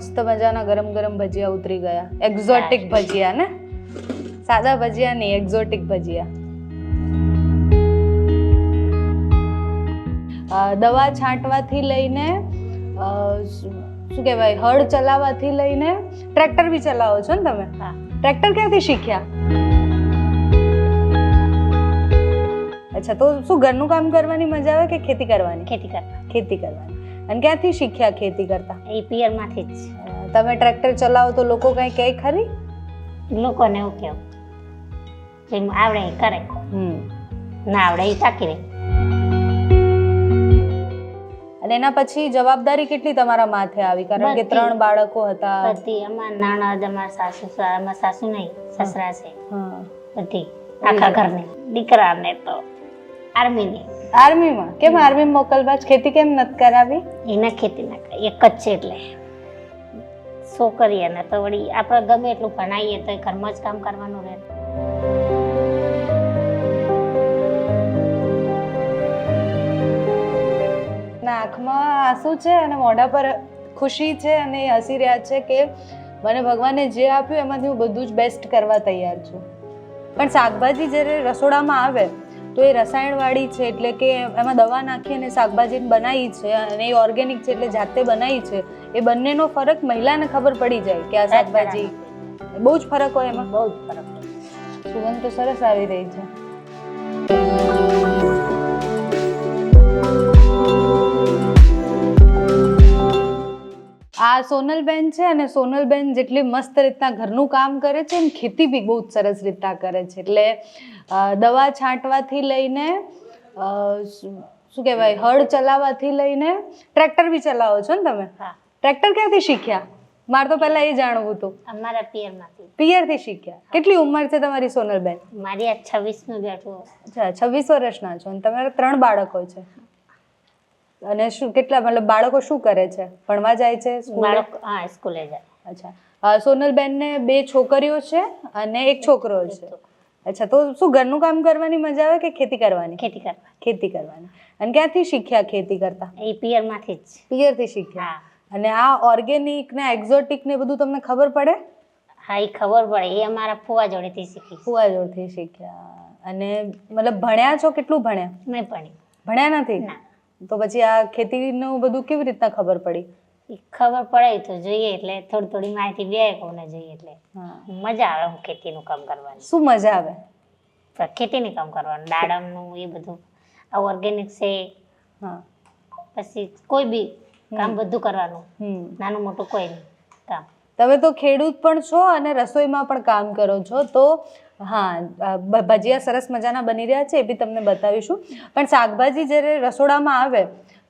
મસ્ત મજાના ગરમ ગરમ ભજીયા ઉતરી ગયા. એક્ઝોટિક ભજીયા ને? સાદા ભજીયા નહીં એક્ઝોટિક ભજીયા. દવા છાંટવાથી લઈને શું કહેવાય હળ ચલાવવાથી લઈને ટ્રેક્ટર બી ચલાવો છો ને તમે? ટ્રેક્ટર ક્યાંથી શીખ્યા? અચ્છા તો શું ઘરનું કામ કરવાની મજા આવે કે ખેતી કરવાની? ખેતી કરવાની. ખેતી કરવાની. અને ક્યાંથી શીખ્યા ખેતી કરતા? એ પિયરમાંથી જ. તમે ટ્રેક્ટર ચલાવો તો લોકો કઈ કહે ખરી? લોકોને એવું કેવું. જેમ આવડે એ કરે. હમ. ના આવડે એ તાકી રહે અને એના પછી જવાબદારી કેટલી તમારા માથે આવી? કારણ કે ત્રણ બાળકો હતા. બધી. અમાર નાના અમાર સાસુ અમાર સાસુ નહીં સસરા છે. બધી. આખા ઘરની. દીકરાને તો આર્મીની. આર્મીમાં? કેમ આર્મી મોકલવા? ખેતી કેમ નથી કરાવી? એના ખેતી ના એક જ છે એટલે. છોકરીએ ને તો વળી આપણે ગમે એટલું ભણાવીએ તો ઘરમાં જ કામ કરવાનું રહે. આંખમાં આંસુ છે અને મોઢા પર ખુશી છે અને એ હસી રહ્યા છે કે મને ભગવાને જે આપ્યું એમાંથી હું બધું જ બેસ્ટ કરવા તૈયાર છું. પણ શાકભાજી જ્યારે રસોડામાં આવે તો એ રસાયણવાળી છે એટલે કે એમાં દવા નાખી અને શાકભાજી બનાવી છે અને એ ઓર્ગેનિક છે એટલે જાતે બનાવી છે એ બંનેનો ફરક મહિલાને ખબર પડી જાય કે આ શાકભાજી બહુ જ ફરક હોય એમાં. બહુ જ ફરક. સુગંધ તો સરસ આવી રહી છે. આ સોનલબેન છે અને સોનલબેન જેટલી મસ્ત રીતના ઘરનું કામ કરે છે અને ખેતી બી બહુ જ સરસ રીતના કરે છે. એટલે દવા છાંટવાથી લઈને શું કહેવાય હળ ચલાવવાથી લઈને ટ્રેક્ટર બી ચલાવો છો ને તમે? હા. ટ્રેક્ટર ક્યાંથી શીખ્યા? મારે તો પહેલા એ જાણવું હતું. અમારા પિયરમાંથી. પિયરથી શીખ્યા. કેટલી ઉંમર છે તમારી સોનલબેન? મારી આ છવ્વીસનું બેઠું. અચ્છા છવ્વીસ વર્ષના છો અને તમારા ત્રણ બાળકો છે. અને શું કેટલા મતલબ બાળકો શું કરે છે? ભણવા જાય છે બાળક હા સ્કૂલે જાય. અચ્છા. સોનલબેનને બે છોકરીઓ છે અને એક છોકરો છે. અચ્છા તો શું ઘરનું કામ કરવાની મજા આવે કે ખેતી કરવાની? ખેતી કરવા ખેતી કરવાની. અને ક્યાંથી શીખ્યા ખેતી કરતા? એ પિયરમાંથી જ. પિયરથી શીખ્યા? અને આ ઓર્ગેનિક ને એક્ઝોટિક ને બધું તમને ખબર પડે? હા એ ખબર પડે. એ અમારા ફુવા જોડેથી શીખી. ફુવા જોડેથી શીખ્યા. અને મતલબ ભણ્યા છો? કેટલું ભણ્યા? મેં ભણી ભણ્યા નથી? ના. તો પછી આ ખેતીનું બધું કેવી રીતના ખબર પડી? ખબર પડે તો જોઈએ એટલે થોડી થોડી માહિતી બે કોને જોઈએ એટલે. હા. મજા આવે હું ખેતીનું કામ કરવાની. શું મજા આવે? ખેતીનું કામ કરવાનું દાડમનું એ બધું. આ ઓર્ગેનિક છે. હા. પછી કોઈ બી કામ બધું કરવાનું. નાનું મોટું કોઈ નહીં કામ. તમે તો ખેડૂત પણ છો અને રસોઈમાં પણ કામ કરો છો તો હા ભજીયા સરસ મજાના બની રહ્યા છે એ બી તમને બતાવીશું. પણ શાકભાજી જ્યારે રસોડામાં આવે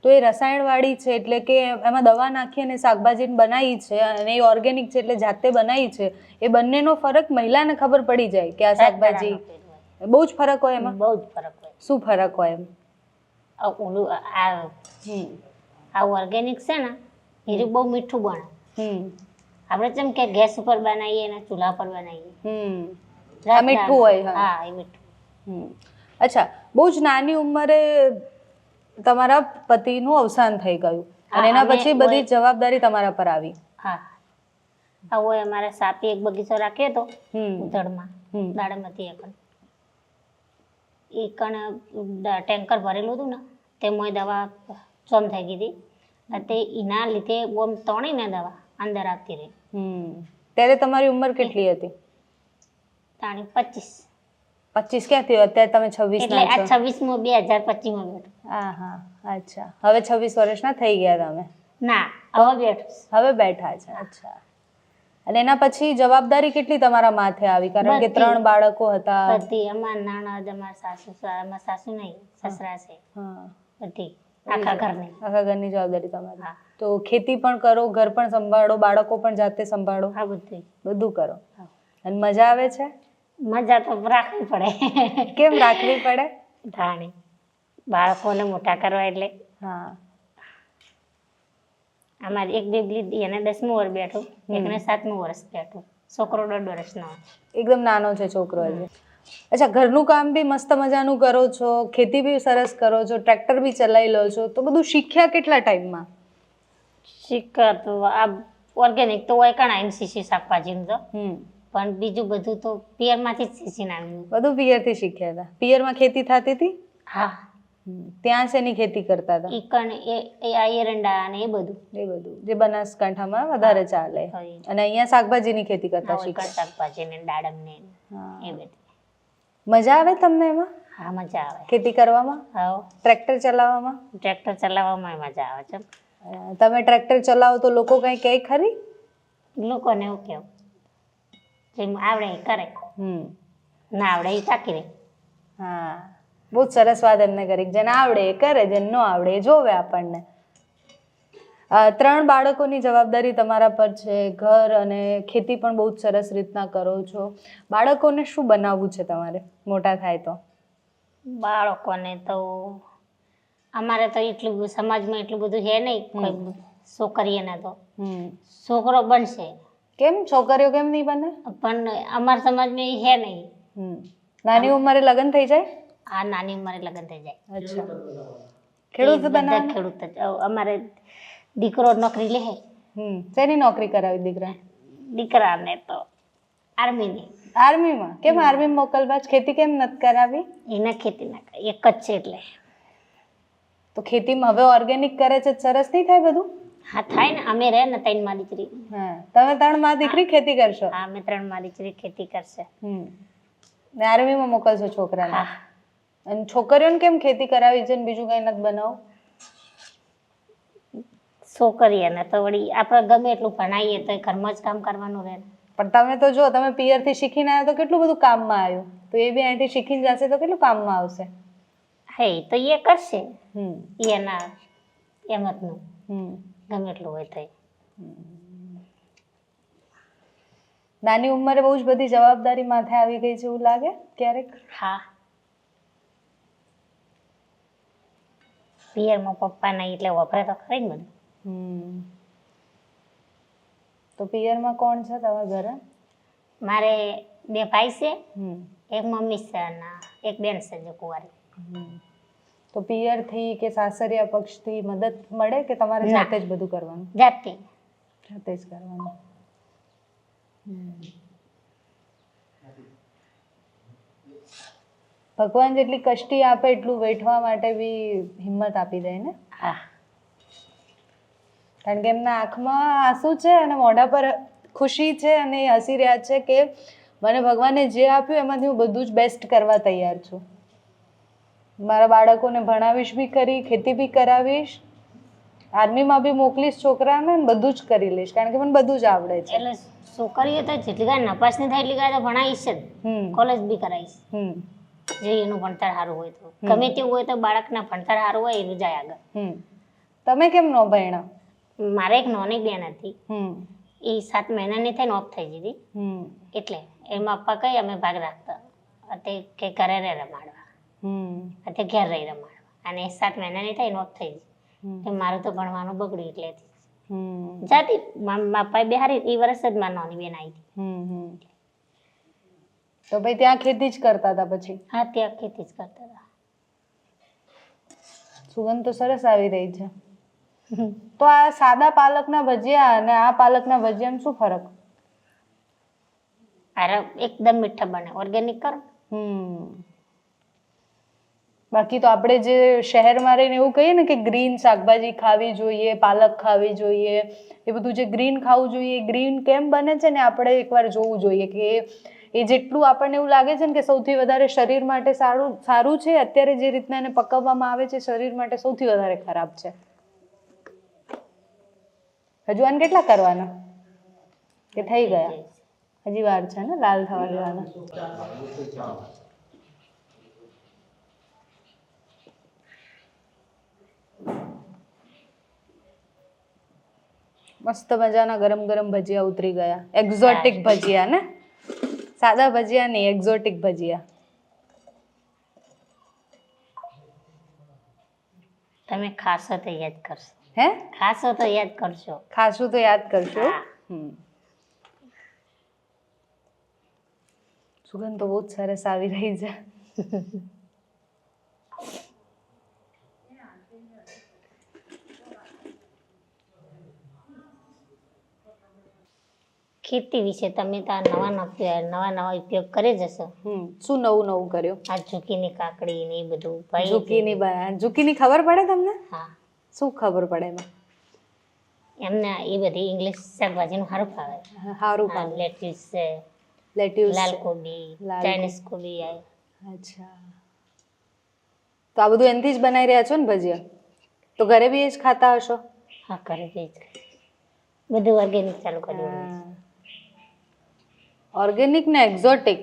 તો એ રસાયણવાળી છે એટલે કે એમાં દવા નાખી અને શાકભાજી બનાવી છે અને એ ઓર્ગેનિક છે એટલે જાતે બનાવી છે એ બંનેનો ફરક મહિલાને ખબર પડી જાય કે આ શાકભાજી બહુ જ ફરક હોય એમાં? બહુ જ ફરક હોય. શું ફરક હોય એમ? ઓલું આ આ ઓર્ગેનિક છે ને એ બહુ મીઠું બને. આપણે જેમ કે ગેસ ઉપર બનાવીએ અને ચૂલા પર બનાવીએ. હમ. આ મીઠું હોય, હા. એ મીઠું. હમ. અચ્છા બહુ જ નાની ઉંમરે તમારા પતિનું અવસાન થઈ ગયું. અને એના પછી બધી જવાબદારી તમારા પર આવી. હા. આ હોય અમારે સાપી એક બગીચો રાખ્યો હતો હમ. ઉધડમાં. હમ. દાડમતી એકણ એ કણ ટેન્કર ભરેલું હતું ને તે મોય દવા ચોમ થઈ ગઈ હતી. અને તે એના લીધે ઓમ તણીને દવા. અંદર આવતી રહી. હમ. ત્યારે તમારી ઉંમર કેટલી હતી? તાણી પચીસ. પચીસ ક્યાંથી અત્યારે તમે છવ્વીસ એટલે ના આ છવ્વીસમાં બે હજાર પચીસમાં બેઠું. હા હા અચ્છા. હવે છવ્વીસ વર્ષના થઈ ગયા તમે? ના હવે બેઠું હવે બેઠા છે અચ્છા. અને એના પછી જવાબદારી કેટલી તમારા માથે આવી? કારણ કે ત્રણ બાળકો હતા. બધી. અમાર નાના અમાર સાસુ અમારા સાસુ નહીં સસરા છે. હા. બધી. આખા ઘરની. આખા ઘરની જવાબદારી તમારી. તો ખેતી પણ કરો ઘર પણ સંભાળો બાળકો પણ જાતે સંભાળો. હા બધું બધું કરો. અને મજા આવે છે? મજા તો રાખવી પડે. કેમ રાખવી પડે? ધાણી. બાળકોને મોટા કરવા એટલે. હા. અમારી એક બેબલી એને દસમું વર્ષ બેઠું. એકને સાતમું વર્ષ બેઠું. છોકરો દોઢ વર્ષનો એકદમ નાનો છે છોકરો હજી. અચ્છા ઘરનું કામ બી મસ્ત મજાનું કરો છો ખેતી બી સરસ કરો છો ટ્રેક્ટર બી ચલાવી લો છો તો બધું શીખ્યા કેટલા ટાઈમમાં? શીખા તો આ ઓર્ગેનિક તો હોય કણ આવીને શાકભાજીનું તો. પણ બીજું બધું તો પિયરમાંથી જ શીખીને આવ્યું બધું પિયરથી શીખ્યા હતા. પિયરમાં ખેતી થતી હતી? હા. ત્યાં શેની ખેતી કરતા હતા? ઈકણ કણ એ એરંડા અને એ બધું. એ બધું. જે બનાસકાંઠામાં વધારે ચાલે. અને અહીંયા શાકભાજીની ખેતી કરતા શીખ શીખ્યા શાકભાજી ને દાડમ ને એ બધી. મજા આવે તમને એમાં? હા મજા આવે. ખેતી કરવામાં? હા. ટ્રેક્ટર ચલાવવામાં? ટ્રેક્ટર ચલાવવામાં મજા આવે છે. તમે ટ્રેક્ટર ચલાવો તો લોકો કંઈ કહે ખરી? લોકોને એવું કેવું. જેમ આવડે એ કરે. હમ. ના આવડે એ ચાકી રે હા. બહુ સરસ વાત એમને કરી જેને આવડે એ કરે જેને ન આવડે એ જોવે આપણને. ત્રણ બાળકોની જવાબદારી તમારા પર છે. ઘર અને ખેતી પણ બહુ જ સરસ રીતના કરો છો. બાળકોને શું બનાવવું છે તમારે? મોટા થાય તો. બાળકોને તો અમારે તો એટલું સમાજમાં એટલું બધું છે નહીં કોઈ છોકરીઓને તો. છોકરો બનશે. કેમ? છોકરીઓ કેમ નહીં બને? પણ અમારા સમાજમાં એ છે નહીં. નાની ઉંમરે લગ્ન થઈ જાય? આ નાની ઉંમરે લગ્ન થઈ જાય. અચ્છા. ખેડૂત ખેડૂત અમારે દીકરો નોકરી લે હમ શેની નોકરી કરાવી દીકરા? દીકરાને તો આર્મીની. આર્મીમાં? કેમ આર્મી મોકલવા? જ ખેતી કેમ નથી કરાવી? એના ખેતી ના એક જ છે એટલે. તો ખેતીમાં હવે ઓર્ગેનિક કરે છે સરસ નહીં થાય બધું? હા થાય ને. અમે રહે ને ત્રણમાં દીકરી. હા. તમે ત્રણમાં દીકરી ખેતી કરશો? હા અમે ત્રણમાં દીકરી ખેતી કરશે. હમ. ને આર્મીમાં મોકલશો છોકરાને? અને છોકરીઓને કેમ ખેતી કરાવી છે ને બીજું કઈ નથી બનાવું? છોકરીઓને તો વળી આપણે ગમે એટલું ભણાવીએ તો ઘરમાં જ કામ કરવાનું રહે. પણ તમે તો જો તમે પિયરથી શીખીને આવ્યો તો કેટલું બધું કામમાં આવ્યું? તો એ બી અહીંથી શીખીને જશે તો કેટલું કામમાં આવશે? હે તો એ કરશે. હમ. એના એમતનું. હમ. ગમે એટલું હોય તો નાની ઉંમરે બહુ જ બધી જવાબદારી માથે આવી ગઈ છે એવું લાગે ક્યારેક? હા. પિયરમાં પપ્પા નહીં એટલે વપરાય તો ખરી ને બધું. તો પિયરમાં કોણ છે તમારા ઘરે? મારે બે ભાઈ છે એક મમ્મી છે અને એક બેન છે જે કુંવારી. તો પિયરથી કે સાસરિયા પક્ષથી મદદ મળે કે તમારે. જાતે જ બધું કરવાનું? જાતે. જાતે જ કરવાનું. ભગવાન જેટલી કષ્ટી આપે એટલું વેઠવા માટે બી હિંમત આપી દે ને? હા. કારણ કે એમના આંખમાં આંસુ છે અને મોઢા પર ખુશી છે અને એ હસી રહ્યા છે કે મને ભગવાને જે આપ્યું એમાંથી હું બધું જ બેસ્ટ કરવા તૈયાર છું. મારા બાળકોને ભણાવીશ બી કરી ખેતી બી કરાવીશ. આર્મીમાં બી મોકલીશ છોકરાને બધું જ કરી લઈશ કારણ કે મને બધું જ આવડે છે. એટલે છોકરીઓ તો જેટલી કાંઈ નપાસ નહીં થાય એટલી કાંઈ તો ભણાવીશ જ. હમ. કોલેજ બી કરાવીશ. હમ. જે એનું ભણતર સારું હોય તો. ગમે તેવું હોય તો બાળકના ભણતર સારું હોય એનું જાય આગળ. હમ. તમે કેમ ન ભણ્યા? મારે એક નાની બેન હતી. એ સાત મહિનાની થઈને ઓફ થઈ જતી. એટલે એમાં પપ્પા કઈ અમે ભાગ રાખતા. તે કે ઘરે રહે રમાડવા. હમ. ઘેર રહી રમાડવા. અને સાત મહિનાની થઈને ઓફ થઈ ગઈ તો મારું તો ભણવાનું બગડ્યું એટલે હમ. જાતી. મારા બિહારી એ વર્ષ જ મારી નાની બેન આવી હતી. તો ભાઈ ત્યાં ખેતી જ કરતા હતા પછી? હા ત્યાં ખેતી જ કરતા હતા. સુગંધ તો સરસ આવી રહી છે. તો આ સાદા પાલકના ભજીયા અને આ પાલકના ભજીયામાં શું ફરક? અરે એકદમ મીઠા બને. ઓર્ગેનિક કરો. હમ. બાકી તો આપણે જે શહેરમાં રહીને એવું કહીએ ને કે ગ્રીન શાકભાજી ખાવી જોઈએ પાલક ખાવી જોઈએ એ બધું જે ગ્રીન ખાવું જોઈએ ગ્રીન કેમ બને છે ને આપણે એકવાર જોવું જોઈએ કે એ જેટલું આપણને એવું લાગે છે ને કે સૌથી વધારે શરીર માટે સારું સારું છે અત્યારે જે રીતના એને પકવવામાં આવે છે શરીર માટે સૌથી વધારે ખરાબ છે. હજુ આને કેટલા કરવાના? કે થઈ ગયા? હજી વાર છે ને લાલ થવા દેવાના. મસ્ત મજાના ગરમ ગરમ ભજીયા ઉતરી ગયા. એક્ઝોટિક ભજીયા ને? સાદા ભજીયા નહીં એક્ઝોટિક ભજીયા. તમે ખાશો તો યાદ કરશો. હે? ખાસો તો યાદ કરશો. ખાસું તો યાદ કરશો. હમ. સુગંધ તો બહુ જ સરસ આવી રહી છે. ખેતી વિશે તમે તો આ નવા નવા નવા નવા ઉપયોગ કરે જ હશો. હમ. શું નવું નવું કર્યું? આ ઝુકીની કાકડી ને એ બધું ઝુકીની ઝુકીની ખબર પડે તમને? હા. શું ખબર પડે એમાં? એમને એ બધી ઇંગ્લિશ શાકભાજીનું સારું ફાવે. સારું પાક લેટ્યુસ છે લેટ્યુસ લાલ કોબી ચાઇનીઝ કોબી અચ્છા. તો આ બધું એનથી જ બનાવી રહ્યા છો ને ભજીયા? તો ઘરે બી એ જ ખાતા હશો? હા ઘરે બી જ બધું ઓર્ગેનિક ચાલુ કર્યું ઓર્ગેનિક ને એક્ઝોટિક.